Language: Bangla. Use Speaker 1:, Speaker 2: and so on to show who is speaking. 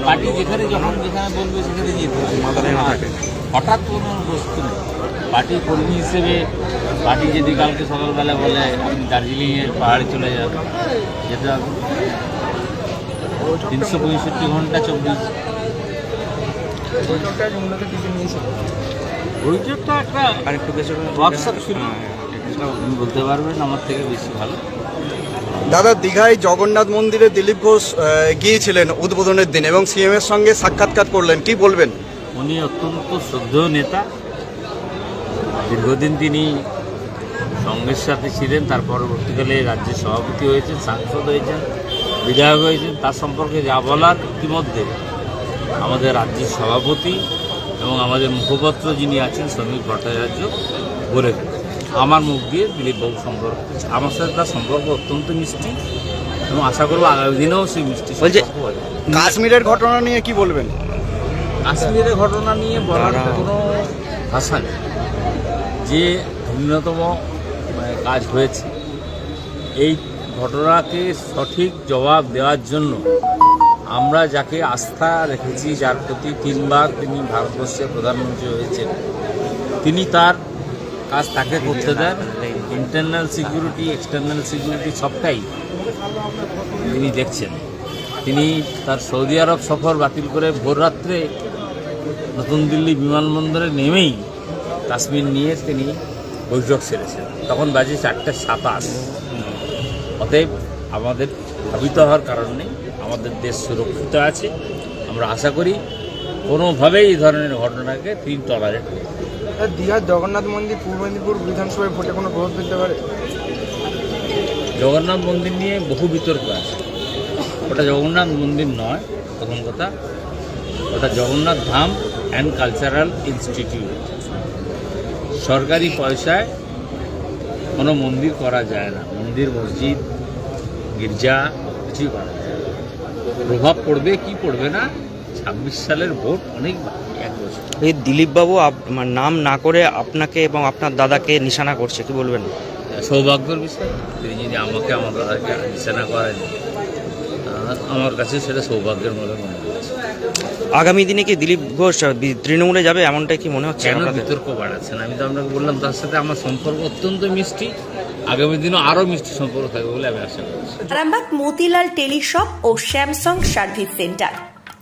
Speaker 1: পার্টি যেখানে যখন যেখানে বলবে সেখানে যেতে হবে।
Speaker 2: মাথায় না থাকে।
Speaker 1: হঠাৎ কোনো বস্তু নেই পার্টি কর্মী হিসেবে পার্টি যদি কালকে সকালবেলা বলে আপনি দার্জিলিংয়ের পাহাড়ে চলে যান হবে তিনশো পঁয়ষট্টি ঘণ্টা চব্বিশ একটা ওয়ার্কশপ ছিল
Speaker 2: হ্যাঁ,
Speaker 1: বলতে পারবেন আমার থেকে বেশি ভালো
Speaker 3: দাদা, দীঘায় জগন্নাথ মন্দিরে দিলীপ ঘোষ গিয়েছিলেন উদ্বোধনের দিন এবং সিএম এর সঙ্গে সাক্ষাৎকার করলেন। কি বলবেন?
Speaker 1: উনি অত্যন্ত শ্রদ্ধেয় নেতা। দীর্ঘদিন তিনি সঙ্গের সাথে ছিলেন, তার পরবর্তীকালে রাজ্যের সভাপতি হয়েছেন, সাংসদ হয়েছেন, বিধায়ক হয়েছেন, তার সম্পর্কে যা বলার ইতিমধ্যে আমাদের রাজ্যের সভাপতি এবং আমাদের মুখপাত্র যিনি আছেন শ্রমিক ভট্টাচার্য বলে। আমার মুখ দিয়ে দিলীপবাবু সম্পর্ক আমার সাথে তার সম্পর্ক অত্যন্ত মিষ্টি এবং আশা করব আগামী দিনেও সেই মিষ্টি
Speaker 3: বলছে- কাশ্মীরের ঘটনা নিয়ে কি বলবেন?
Speaker 1: কাশ্মীরের ঘটনা নিয়ে বলার। কোনো ভাষা নেই। যে ভিন্নতম মানে, কাজ হয়েছে এই ঘটনাকে সঠিক জবাব দেওয়ার জন্য আমরা যাকে আস্থা রেখেছি যার প্রতি তিনবার তিনি ভারতবর্ষের প্রধানমন্ত্রী হয়েছেন তিনি তার কাজ তাকে করতে দেন। ইন্টারনাল সিকিউরিটি এক্সটার্নাল সিকিউরিটি সবটাই তিনি দেখছেন। তিনি তার সৌদি আরব সফর বাতিল করে ভোররাত্রে নতুন দিল্লি বিমানবন্দরে নেমেই কাশ্মীর নিয়ে তিনি বৈঠক সেরেছেন। তখন বাজে চারটে সাতাশ। অতএব আমাদের ভাবিত হওয়ার কারণ আমাদের দেশ সুরক্ষিত আছে। আমরা আশা করি কোনোভাবেই এই ধরনের ঘটনাকে তিনি টলারেট।
Speaker 4: দীঘার জগন্নাথ মন্দির পূর্ব মেদিনীপুর বিধানসভায় ভোটে কোনো প্রভাব ফেলতে পারে?
Speaker 1: জগন্নাথ মন্দির নিয়ে বহু বিতর্ক আছে। ওটা জগন্নাথ মন্দির নয় প্রথম কথা। ওটা Jagannath Dham and cultural institute সরকারি পয়সায় কোনো মন্দির করা যায় না। মন্দির মসজিদ গির্জা কিছুই করা যায় প্রভাব পড়বে কি পড়বে না? ছাব্বিশ সালের ভোট অনেক এক বছর।
Speaker 2: এই দিলীপবাবু মানে নাম না করে আপনাকে এবং আপনার দাদাকে নিশানা করছে কি বলবেন?
Speaker 1: সৌভাগ্যের বিষয়। তিনি যদি আমাকে আমার দাদাকে নিশানা করেন আমার কাছে সেটা সৌভাগ্যের মনে মনে হচ্ছে।
Speaker 2: আগামী দিনে কি দিলীপ ঘোষ তৃণমূলে যাবে? এমনটাই কি মনে হচ্ছে
Speaker 1: কেন
Speaker 2: আপনাদের?
Speaker 1: বিতর্ক বাড়াচ্ছেন আমি তো আপনাকে বললাম তার সাথে আমার সম্পর্ক অত্যন্ত মিষ্টি। আগামী দিনও আরও মিষ্টি সম্পর্ক থাকবে বলে আমি আশা করছি।
Speaker 5: আরামবাগ মতিলাল টেলিশপ ও স্যামসাং সার্ভিস সেন্টার।